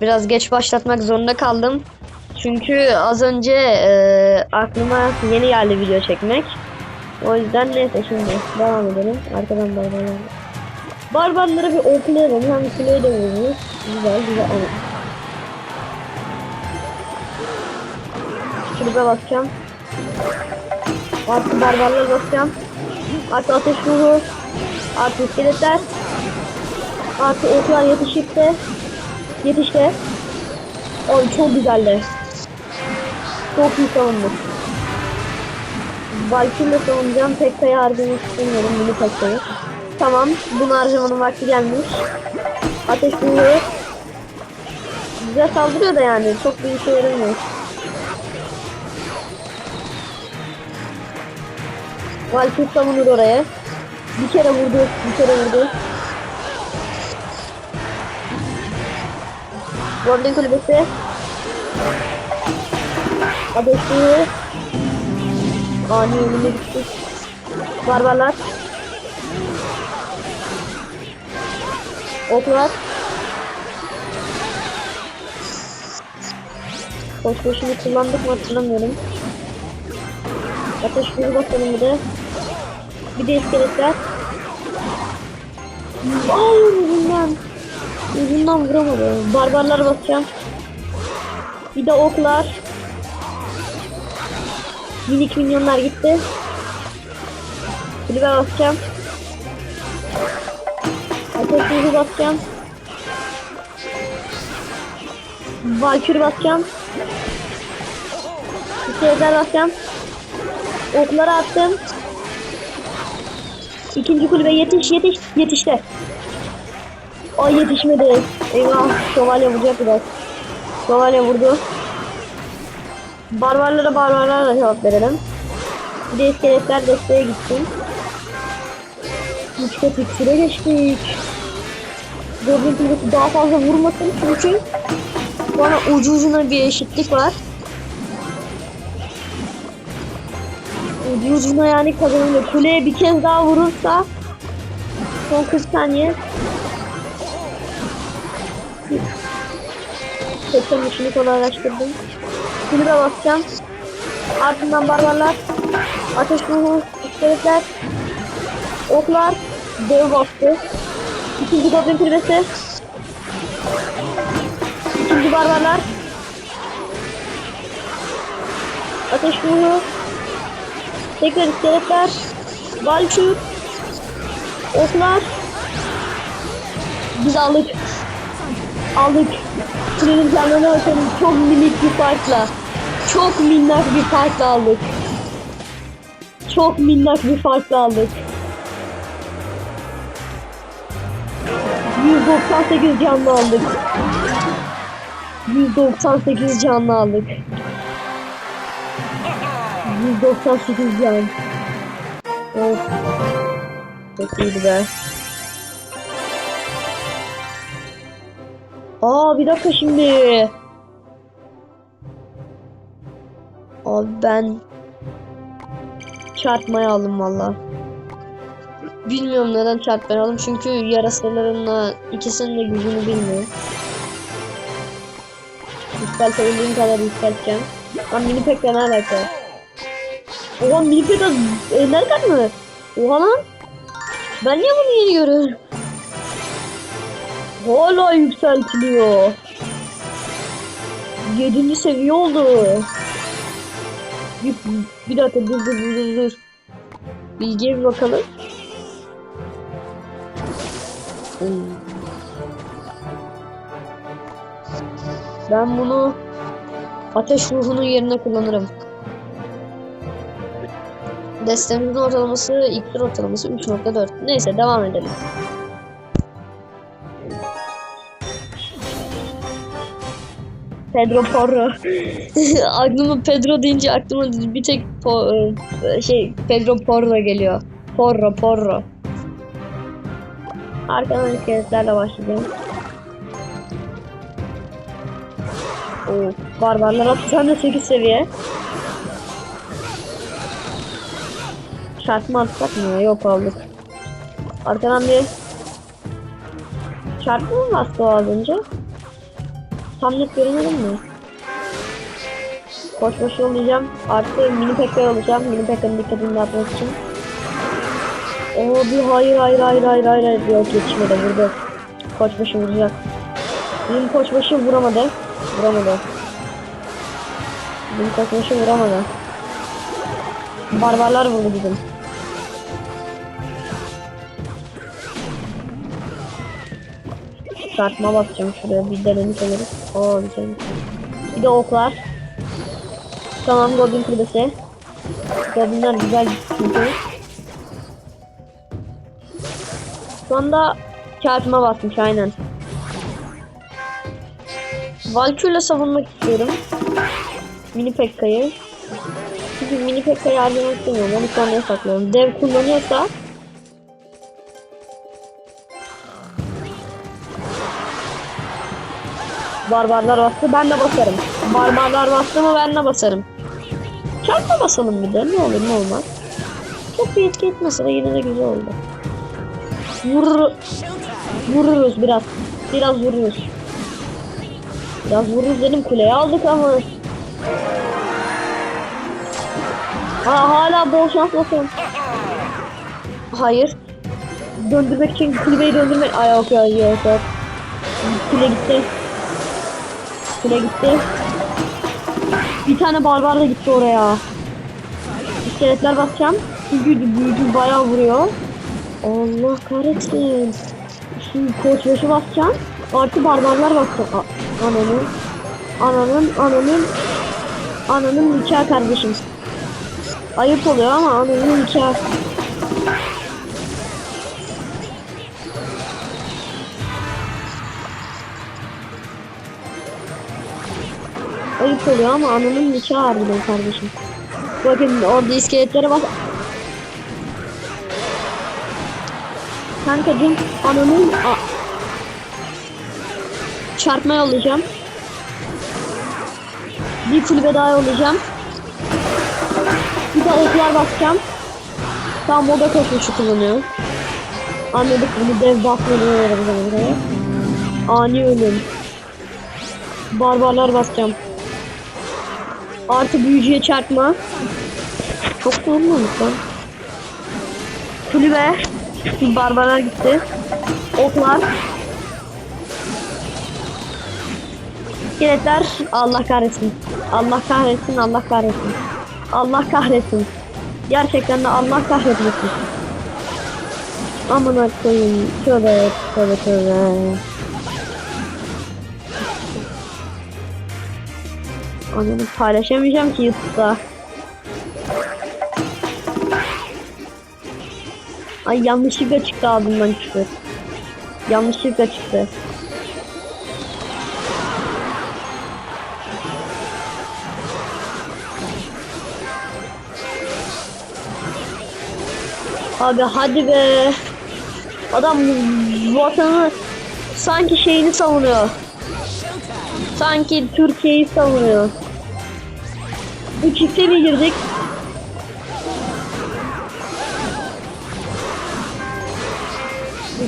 Biraz geç başlatmak zorunda kaldım. Çünkü az önce e, aklıma yeni geldi video çekmek. O yüzden neyse şimdi devam edelim. Arkadan barbarlar. Barbarlara bir oklayalım. Hem kuleyi de vururuz. Güzel güzel. Evet. Şuraya basacağım. Artı barbarlara basacağım. Artı ateş ruhu. Artı iskeletler. Artı oklar yetişikte. Yetişte. Oy çok güzeldi. Çok iyi savunduk. Valkyrie'le savunacağım. Pekka'yı harcamak istemiyorum. Bunu Pekka'yı. Tamam. Bunu harcamanın vakti gelmiş. Ateş ruhu. Güzel saldırıyor da yani. Çok bir işe yaramıyor. Valkyrie savunur oraya. Bir kere vurdu. Bir kere vurdu. Golden kulübesi. Ateşli. Ani önüne gittik. Barbarlar. Oklar. Koş koşunu kullandık mı hatırlamıyorum. Ateş bir bakalım bir de. Bir de iskeletler. Ay ucundan. Ucundan vuramadı. Barbarlar basacağım. Bir de oklar. Minik minyonlar gitti. Kulübe basacağım. Ateş yüzü basacağım. Valkür basacağım. İskeletler basacağım. Okları attım. İkinci kulübe yetiş yetiş yetişti. Ay yetişmedi. Eyvah şövalye vuracak biraz. Şövalye vurdu. Barbarlara barbarlarla cevap verelim. Bir de iskeletler desteğe gitsin. Üç kat iksire geçtik. Goblin kulübesi daha fazla vurmasın çünkü bana ucu ucuna bir eşitlik var. Ucu ucuna yani kazanılıyor. Kuleye bir kez daha vurursa son 40 saniye Tekrar işini kolaylaştırdım. Kulübe basacağım. Ardından barbarlar. Ateş ruhu, iskeletler, oklar, dev bastı. İkinci goblin kulübesi. İkinci barbarlar. Ateş ruhu. Tekrar iskeletler. Valkür. Oklar. Biz aldık. Aldık. Kulenin canlarına bakalım. Çok minik bir farkla. Çok minnak bir farkla aldık. Çok minnak bir farkla aldık. 198 canlı aldık. 198 canlı aldık. 198 can. Of. Çok iyiydi be. Aa bir dakika şimdi. Abi ben çarpmayı aldım valla. Bilmiyorum neden çarpmayı aldım çünkü yarasalarınla ikisinin de gücünü bilmiyor. Yükseltebildiğim kadar yükselteceğim. Lan mini pek ne alaka? Oha mini pek e, nereden mi? Oha lan. Ben niye bunu yeni? Hala yükseltiliyor. 7. seviye oldu. Bir, bir dakika dur dur dur dur. Bilgiye bir bakalım. Hmm. Ben bunu ateş ruhunun yerine kullanırım. Destemizin ortalaması, iksir ortalaması 3.4. Neyse devam edelim. Pedro Porro. aklıma Pedro deyince aklıma bir tek po, e, şey Pedro Porro geliyor. Porro Porro. Arkadan iskeletlerle başlayacağım. Oo, barbarlar atacağım da 8 seviye. Çarpma atsak mı? Yok aldık. Arkadan bir çarpma mı bastı o az önce? Tam net göremedim mi? Koç başı olacağım. Artı mini pekka olacağım. Mini pekkanın dikkatini dağıtmak için. Oo bir hayır hayır hayır hayır hayır hayır. Yok yetişmedi vurdu. Koç başı vuracak. Benim koç başı vuramadı. Vuramadı. Benim koç başı vuramadı. Barbarlar vurdu bizim. Çıkartma basacağım şuraya bir denemiş oluruz. Oo güzel. Bir de oklar. Tamam Goblin kulübesi. Goblinler güzel çünkü. Şu anda çarpma basmış aynen. Valkyrie savunmak istiyorum. Mini Pekka'yı. Çünkü mini Pekka'yı harcamak istemiyorum. Onu sonraya saklıyorum. Dev kullanıyorsa Barbarlar bastı ben de basarım. Barbarlar bastı mı ben de basarım. Çarpma basalım bir de ne olur ne olmaz. Çok bir etki etmese de yine de güzel oldu. Vurur, vururuz biraz. Biraz vururuz. Biraz vururuz dedim kuleyi aldık ama. Ha, hala bol şans basalım. Hayır. Döndürmek için kulübeyi döndürmek. Ay yok yok yok. Kule gitti. Kule gitti. Bir tane barbar da gitti oraya. İskeletler basacağım. Çünkü büyücü bayağı vuruyor. Allah kahretsin. Şimdi koç başı basacağım. Artı barbarlar basacağım. A- Ananın. Ananın. Ananın. Ananın nikahı kardeşim. Ayıp oluyor ama ananın nikahı. Ayıp oluyor ama ananın nikahı harbiden kardeşim. Bakın orada iskeletlere bak. Kankacım ananın a çarpma yollayacağım. Bir kulübe daha yollayacağım. Bir de oklar basacağım. Tamam o da koşmuşu kullanıyor. Anladık bunu dev basmadan. Ani ölüm. Barbarlar basacağım. Artı büyücüye çarpma. Çok da olmamış lan. Kulübe. Barbarlar gitti. Oklar. İskeletler. Allah kahretsin. Allah kahretsin. Allah kahretsin. Allah kahretsin. Gerçekten de Allah kahretmesin. Amına koyayım. Tövbe tövbe tövbe. Ananı paylaşamayacağım ki YouTube'da. Ay yanlışlıkla çıktı ağzımdan çıktı. Yanlışlıkla çıktı. Abi hadi be. Adam vatanı sanki şeyini savunuyor. Sanki Türkiye'yi savunuyor. Bu çifte mi girdik?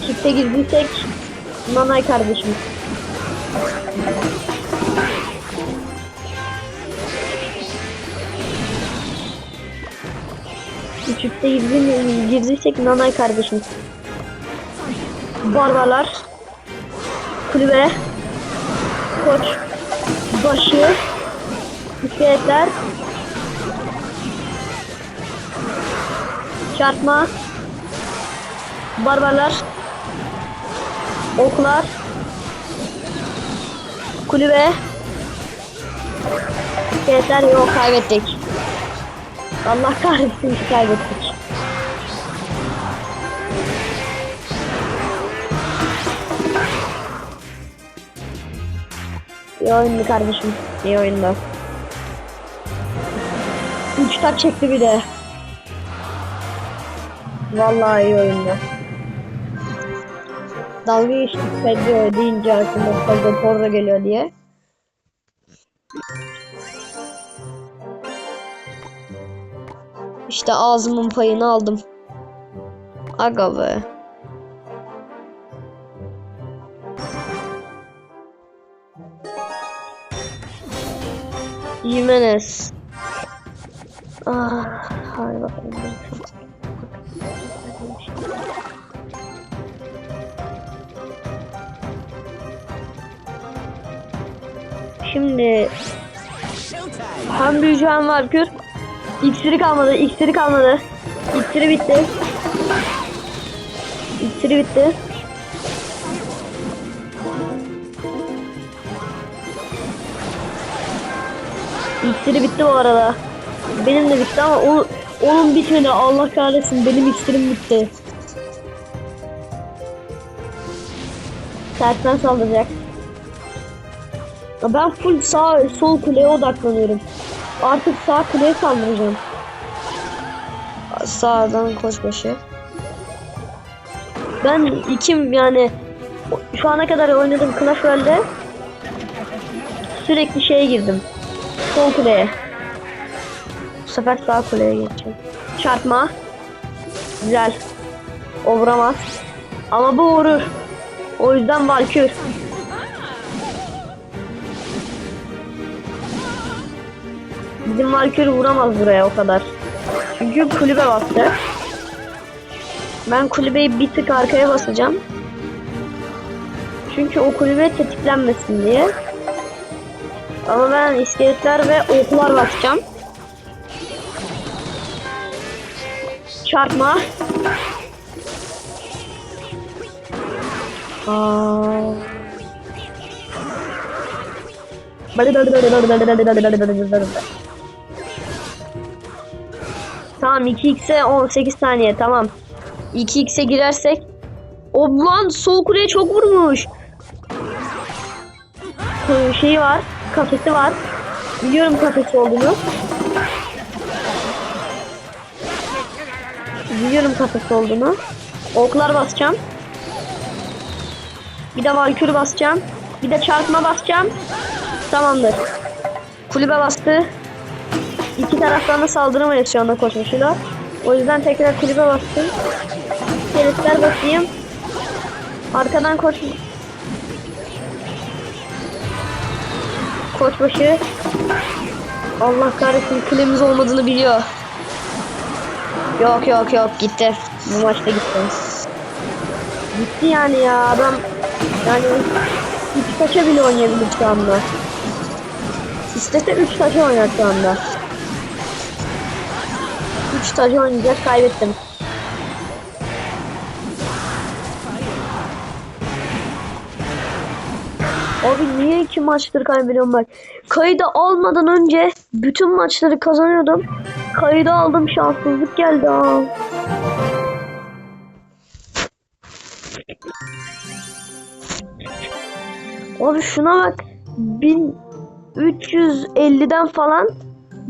Çifte girdiysek Nanay kardeşim. Girdi- girdiysek Nanay kardeşim. Barbarlar. Kulübe. Koç. Başı. İskeletler. Çarpma. Barbarlar. Oklar. Kulübe. İskeletler yok kaybettik. Allah kahretsin kaybettik. İyi oyundu kardeşim. İyi oyundu. Üç tak çekti bir de. Vallahi iyi oyundu. Dalga geçtik Pedro deyince aslında Pedro Porro geliyor diye. İşte ağzımın payını aldım. Aga be. Jimenez. Ah, Şimdi hem büyücü hem valkür. İksiri kalmadı, iksiri kalmadı. İksiri bitti. İksiri bitti. İksiri bitti bu arada. Benim de bitti ama o, onun bitmedi. Allah kahretsin benim iksirim bitti. Tersten saldıracak. Ya Ben full sağ sol kuleye odaklanıyorum. Artık sağ kuleye saldıracağım. Sağdan koçbaşı. Ben ikim yani şu ana kadar oynadığım Clash Royale'de sürekli şeye girdim. Sol kuleye. Bu sefer sağ kuleye geçeceğim. Çarpma. Güzel. O vuramaz. Ama bu vurur. O yüzden Valkür. Bizim Valkür vuramaz buraya o kadar. Çünkü kulübe bastı. Ben kulübeyi bir tık arkaya basacağım. Çünkü o kulübe tetiklenmesin diye. Ama ben iskeletler ve oklar basacağım. Çarpma. Aa. Tamam 2x'e 18 saniye tamam. 2x'e girersek o lan sol kuleye çok vurmuş. Şeyi var, kafesi var. Biliyorum kafesi olduğunu. Biliyorum kafesi olduğunu. Oklar basacağım. Bir de valkür basacağım. Bir de çarpma basacağım. Tamamdır. Kulübe bastı. İki taraftan da saldıramayız şu anda koşmuşuyla. O yüzden tekrar kulübe bastım. Keritler basayım. Arkadan koş. Koçbaşı. Allah kahretsin kulemiz olmadığını biliyor. Yok yok yok gitti. Bu maçta gitti. Gitti yani ya adam yani üç taşa bile oynayabilir şu anda. İstese üç taşa oynar şu anda. Taşa oynayacak kaybettim. Abi niye iki maçtır kaybediyorum bak. Kaydı almadan önce bütün maçları kazanıyordum. Kaydı aldım şanssızlık geldi ha. Abi şuna bak. 1350'den falan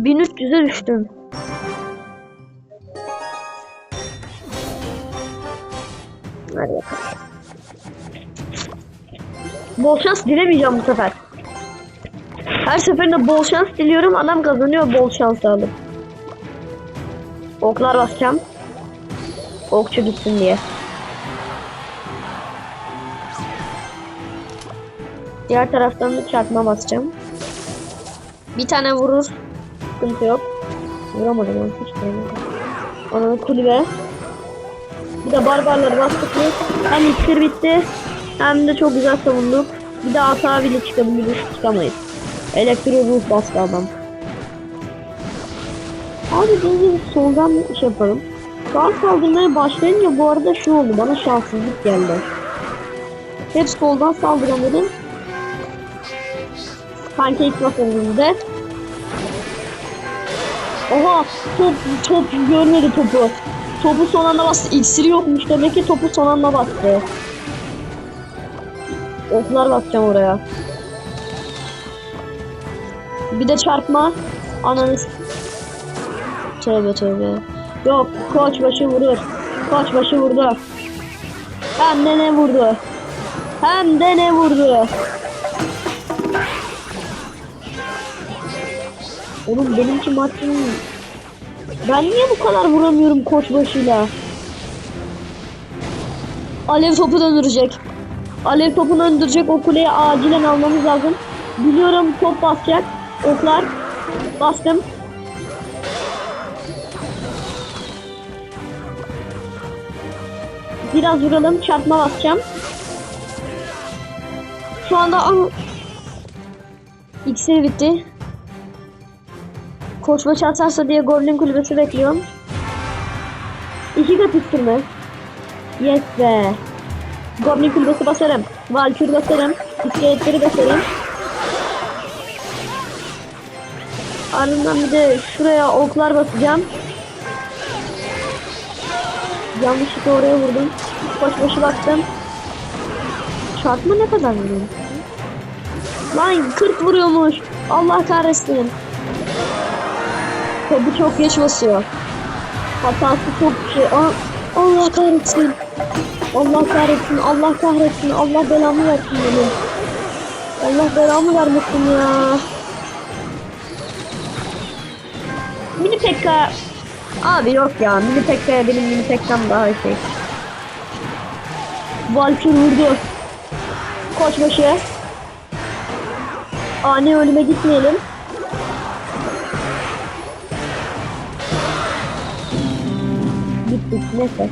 1300'e düştüm. Hadi bakalım. Bol şans dilemeyeceğim bu sefer. Her seferinde bol şans diliyorum. Adam kazanıyor bol şans alıp. Oklar basacağım. Okçu gitsin diye. Diğer taraftan da çarpma basacağım. Bir tane vurur. Sıkıntı yok. Vuramadım onu hiç. Onun kulübe. Bir de barbarları bastık mı? Hem iksir bitti. Hem de çok güzel savunduk. Bir de hata bile çıkabiliriz. Çıkamayız. Elektro ruh bastı adam. Abi biz bir soldan şey yapalım. Sağ saldırmaya başlayınca bu arada şu oldu. Bana şanssızlık geldi. Hep soldan saldıramadım. Pancake basarımızda. Oha top top görmedi topu. Topu son anda bastı. İksiri yokmuş demek ki topu son anda bastı. Oklar basacağım oraya. Bir de çarpma. Ananı Tövbe tövbe. Yok koç başı vurur. Koç başı vurdu. Hem de ne vurdu. Hem de ne vurdu. Oğlum benimki maçın... Ben niye bu kadar vuramıyorum koç başıyla? Alev topu döndürecek. Alev topunu döndürecek o kuleyi acilen almamız lazım. Biliyorum top basacak. Oklar. Bastım. Biraz vuralım. Çarpma basacağım. Şu anda Aa! İksiri bitti. Koç maç atarsa diye Goblin kulübesi bekliyorum. İki kat üstüme. Yes be. Goblin kulübesi basarım. Valkür basarım. İskeletleri basarım. Ardından bir de şuraya oklar basacağım. Yanlışlıkla oraya vurdum. Koç başı baktım. Çarpma ne kadar vuruyor? Lan 40 vuruyormuş. Allah kahretsin. Tabi çok geç basıyor. Hatası çok şey. Allah kahretsin. Allah kahretsin. Allah kahretsin. Allah belamı versin benim. Allah belamı vermesin ya. Mini Pekka. Abi yok ya. Mini Pekka'ya benim Mini Pekka'm daha şey. Valkür vurdu. Koçbaşı. Ani ölüme gitmeyelim. Gittik neyse.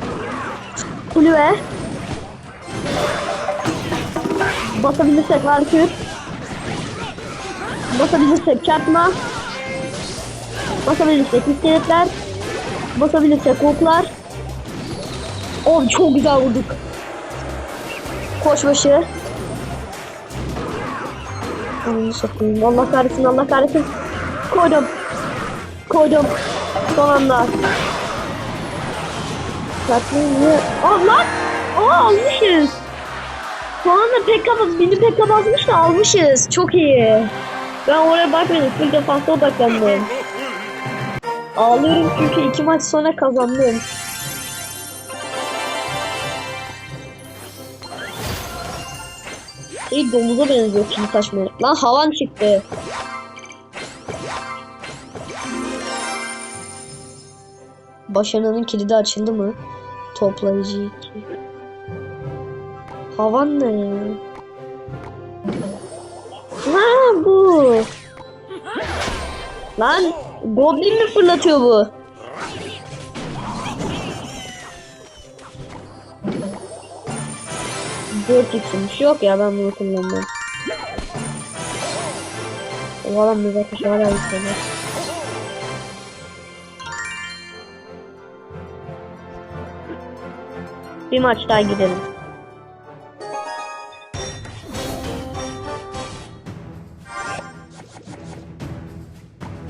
Kulübe. Basabilirsek Valkür. Basabilirsek çarpma. Basabilirsek iskeletler. Basabilirsek oklar. Oh çok güzel vurduk. Koçbaşı. Onu satayım. Allah kahretsin Allah kahretsin. Koydum. Koydum. Son anda. Çarpmayı. Ah lan. Aa almışız. Son anda pekka beni pekka basmış da almışız. Çok iyi. Ben oraya bakmadım. Full defansa odaklandım. Ağlıyorum çünkü iki maç sonra kazandım. İyi domuza benziyor şimdi taşmaya. Lan havan çıktı. Başarının kilidi açıldı mı? Toplayıcı 2. Havan ne ya? Ha bu. Lan Goblin mi fırlatıyor bu? Dört x'miş yok ya ben bunu kullanmam. O adam bakış hala yükselir. Bir maç daha gidelim.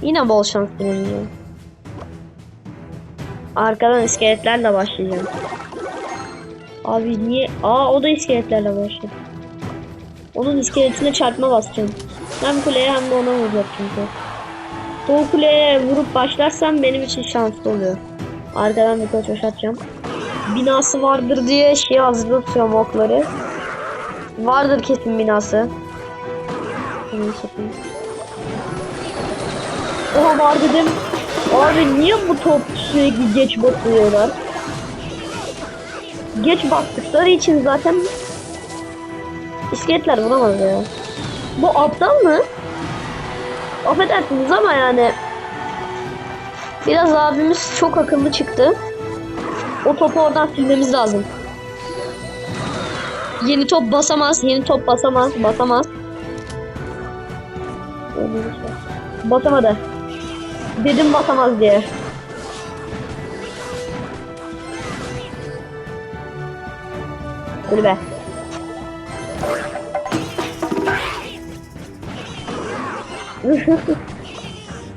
Yine bol şans dileniyorum. Arkadan iskeletlerle başlayacağım. Abi niye? Aa o da iskeletlerle başladı. Onun iskeletine çarpma basacağım. Hem kuleye hem de ona vuracak çünkü. Doğu kuleye vurup başlarsam benim için şanslı oluyor. Arkadan bir koç atacağım. Binası vardır diye şey hazırlatıyorum okları. Vardır kesin binası. Oha var dedim. Abi niye bu top sürekli geç basıyorlar? Geç bastıkları için zaten iskeletler vuramaz ya. Bu aptal mı? Affedersiniz ama yani biraz abimiz çok akıllı çıktı. O topu oradan silmemiz lazım. Yeni top basamaz, yeni top basamaz, basamaz. Basamadı. Dedim basamaz diye. Kulübe.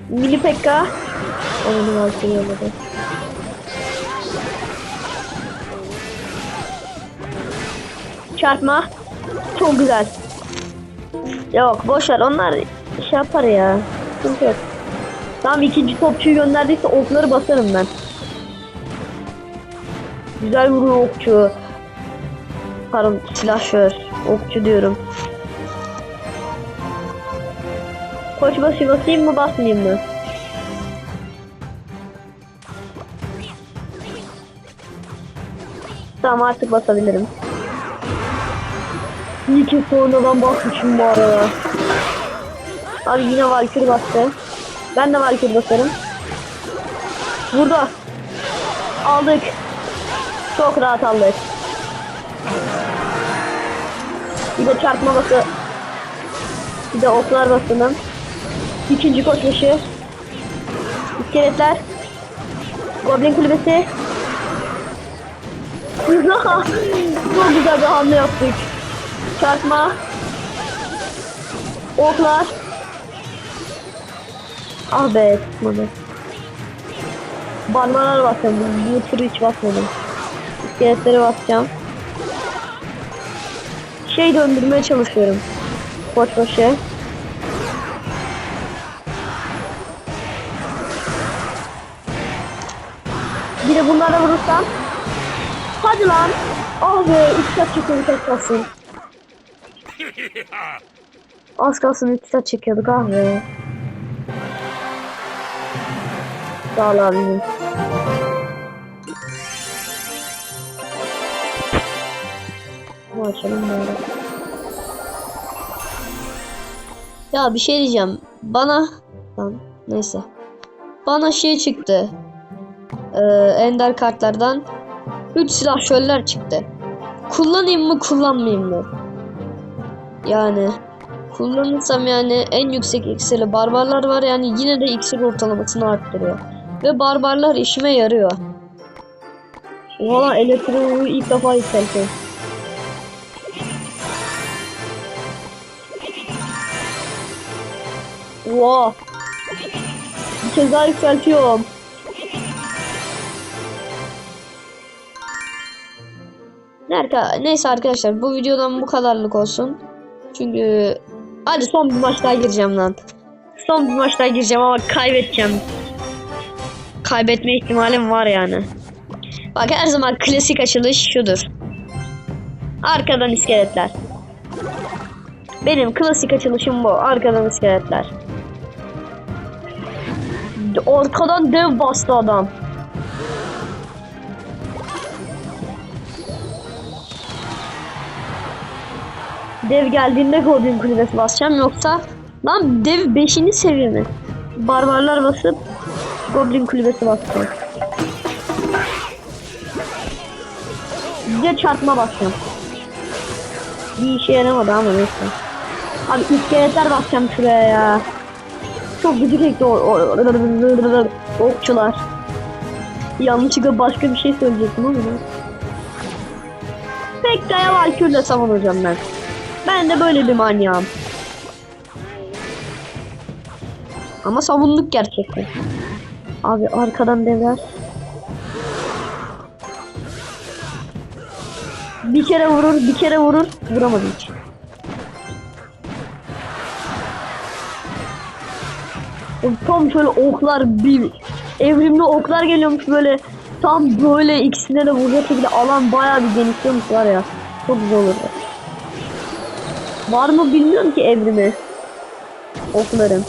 Mini Pekka. Onu altı Çarpma. Çok güzel. Yok boş ver onlar şey yapar ya. Sıkıntı yok. Tamam ikinci topçuyu gönderdiyse okları basarım ben. Güzel vuruyor okçu. Pardon silahşör. Okçu diyorum. Koç başı basayım mı basmayayım mı? Tamam artık basabilirim. İyi ki sonradan basmışım bu arada. Abi yine Valkyrie bastı. Ben de Valkyrie basarım. Vurdu. Aldık. Çok rahat aldık. Bir de çarpma bası. Bir de oklar basının. İkinci koşuşu. İskeletler. Goblin kulübesi. Çok güzel bir hamle yaptık. Çarpma. Oklar. Ah be tutmadı. Barmalar basacağım. Bu, turu hiç basmadım. İskeletlere basacağım. Şey döndürmeye çalışıyorum. Boş boşu. Bir de bunlara vurursam. Hadi lan. Ah be 3 saat çekiyorduk az kalsın. Az kalsın 3 saat çekiyorduk ah be. Sağ ol abicim. Bunu açalım böyle. Ya bir şey diyeceğim. Bana... Lan neyse. Bana şey çıktı. Ee, ender kartlardan 3 silahşörler çıktı. Kullanayım mı kullanmayayım mı? Yani kullanırsam yani en yüksek iksiri barbarlar var yani yine de iksir ortalamasını arttırıyor. Ve barbarlar işime yarıyor. Valla elektriği ilk defa yükseltiyor. Wow. Bir kez daha yükseltiyorum. Neyse arkadaşlar bu videodan bu kadarlık olsun. Çünkü hadi son bir maç daha gireceğim lan. Son bir maç daha gireceğim ama kaybedeceğim. Kaybetme ihtimalim var yani. Bak her zaman klasik açılış şudur. Arkadan iskeletler. Benim klasik açılışım bu. Arkadan iskeletler. Arkadan dev bastı adam. Dev geldiğinde Goblin kulübesi basacağım yoksa lan dev 5. seviye mi? Barbarlar basıp Goblin kulübesi basacağım. De çarpma basacağım. Bir işe yaramadı ama neyse. Abi iskeletler basacağım şuraya ya. Çok gıcık o okçular. Yanlışlıkla başka bir şey söyleyecektim ama. Pekka'ya Valkyrie'le savunacağım ben. Ben de böyle bir manyağım. Ama savunduk gerçekten. Abi arkadan devler. Bir kere vurur, bir kere vurur. Vuramadı hiç. Tam şöyle oklar bir evrimli oklar geliyormuş böyle tam böyle ikisine de vuracak şekilde alan bayağı bir genişliyormuş var ya. Çok güzel olurdu. Var mı bilmiyorum ki evrimi. Okların.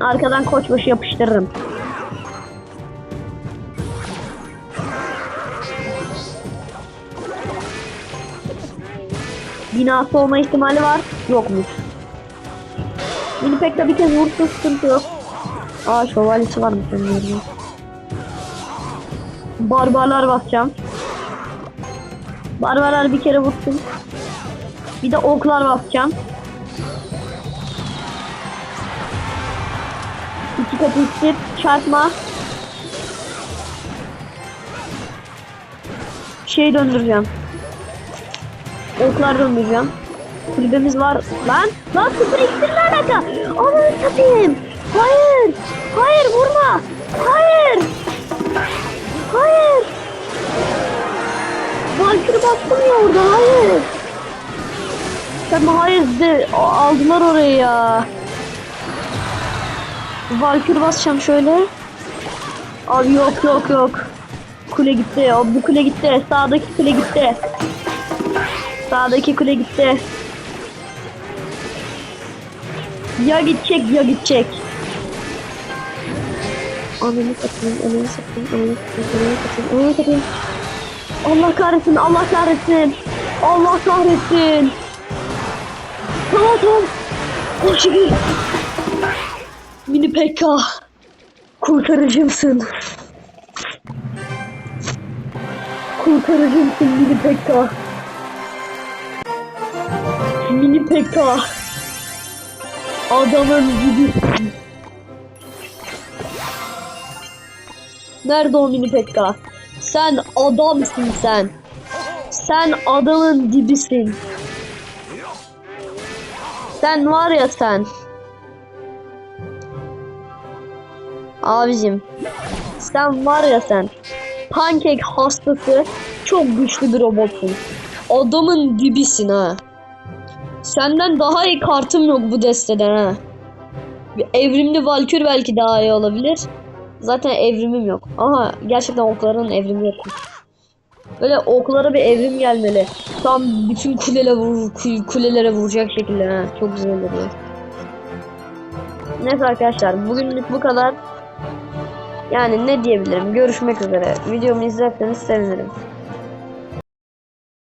Arkadan koçbaşı yapıştırırım. Binası olma ihtimali var. Yokmuş. Mini pek bir kez vursun sıkıntı yok. Aa şövalyesi varmış onun yerine. Barbarlar basacağım. Barbarlar bir kere vursun. Bir de oklar basacağım. İki istif, çarpma. Şey döndüreceğim. Oklar döndüreceğim. Kulübemiz var. Lan! Lan sıfır iksir ne alaka? Ananı satayım. Hayır! Hayır vurma! Hayır! Hayır! Valkyrie bastım ya orada hayır! Sen hayır de aldılar orayı ya. Valkyrie basacağım şöyle. Abi yok yok yok. Kule gitti. O bu kule gitti. Sağdaki kule gitti. Sağdaki kule gitti. Ya gidecek ya gidecek. Ananı satayım, ananı satayım, ananı satayım, ananı satayım, ananı satayım. Allah kahretsin, Allah kahretsin. Allah kahretsin. Oh şükür. Mini Pekka. Kurtarıcımsın. Kurtarıcımsın Mini Pekka. Mini Pekka. Adamın gibisin. Nerede o Mini Pekka? Sen adamsın sen. Sen adamın dibisin. Sen var ya sen. Abicim. Sen var ya sen. Pankek hastası çok güçlü bir robotsun. Adamın dibisin ha. Senden daha iyi kartım yok bu desteden ha. Evrimli Valkür belki daha iyi olabilir. Zaten evrimim yok. Aha gerçekten okların evrimi yok. Böyle oklara bir evrim gelmeli. Tam bütün kulelere, vur, kul- kulelere vuracak şekilde ha. Çok güzel oluyor. Neyse arkadaşlar bugünlük bu kadar. Yani ne diyebilirim? Görüşmek üzere. Videomu izlerseniz sevinirim.